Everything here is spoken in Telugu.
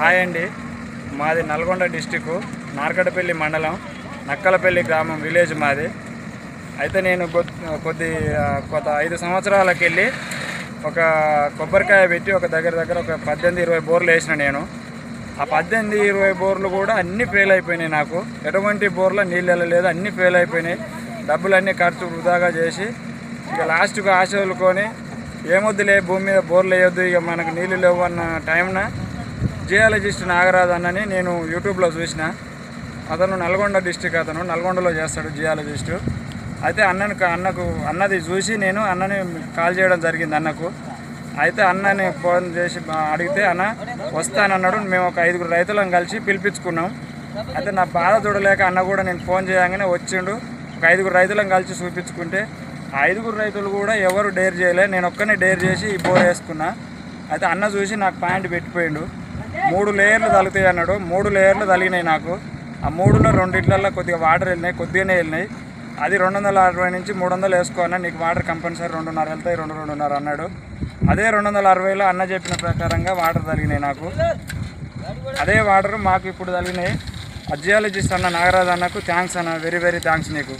హాయ్ అండి. మాది నల్గొండ డిస్టికు నార్కడపల్లి మండలం నక్కలపల్లి గ్రామం విలేజ్ మాది. అయితే నేను కొద్ది కొత్త ఐదు సంవత్సరాలకు వెళ్ళి ఒక కొబ్బరికాయ పెట్టి ఒక దగ్గర దగ్గర ఒక పద్దెనిమిది ఇరవై బోర్లు వేసిన నేను. ఆ పద్దెనిమిది ఇరవై బోర్లు కూడా అన్నీ ఫెయిల్ అయిపోయినాయి నాకు. ఎటువంటి బోర్లో నీళ్ళు వెళ్ళలేదు అన్నీ ఫెయిల్ అయిపోయినాయి. డబ్బులన్నీ ఖర్చు వృధాగా చేసి ఇక లాస్ట్కు ఆశ వదులుకొని ఏమొద్దులే భూమి మీద బోర్లు వేయొద్దు ఇక మనకు నీళ్ళు లేవు అన్న టైంన జియాలజిస్ట్ నాగరాజు అన్నని నేను యూట్యూబ్లో చూసిన. అతను నల్గొండ డిస్టిక్ అతను నల్గొండలో చేస్తాడు జియాలజిస్టు. అయితే అన్నని అన్నకు అన్నది చూసి నేను అన్నని కాల్ చేయడం జరిగింది అన్నకు. అయితే అన్నని ఫోన్ చేసి అడిగితే అన్న వస్తానన్నాడు. మేము ఒక ఐదుగురు రైతులను కలిసి పిలిపించుకున్నాం. అయితే నా బాధ చూడలేక అన్న కూడా నేను ఫోన్ చేయగానే వచ్చిండు. ఒక ఐదుగురు రైతులను కలిసి చూపించుకుంటే ఐదుగురు రైతులు కూడా ఎవరు డేర్ చేయలే. నేను ఒక్కనే డేర్ చేసి ఈ బోర్ వేసుకున్నా. అయితే అన్న చూసి నాకు పాయింట్ పెట్టిపోయిండు. మూడు లేయర్లు తలుగుతాయి అన్నాడు. మూడు లేయర్లు తలిగినాయి నాకు. ఆ మూడులో రెండిట్లలో కొద్దిగా వాటర్ వెళ్ళినాయి కొద్దిగానే వెళ్ళినాయి. అది రెండు వందల అరవై నుంచి మూడు వందలు వేసుకో నీకు వాటర్ కంపల్సరీ రెండున్నర వెళ్తాయి రెండు రెండున్నర అన్నాడు. అదే రెండు వందల అరవైలో అన్న చెప్పిన ప్రకారంగా వాటర్ తగిలినాయి నాకు. అదే వాటర్ మాకు ఇప్పుడు తగిలినాయి అజియాలజిస్ట్ అన్న నాగరాజు అన్నకు థ్యాంక్స్ అన్న వెరీ వెరీ థ్యాంక్స్ నీకు.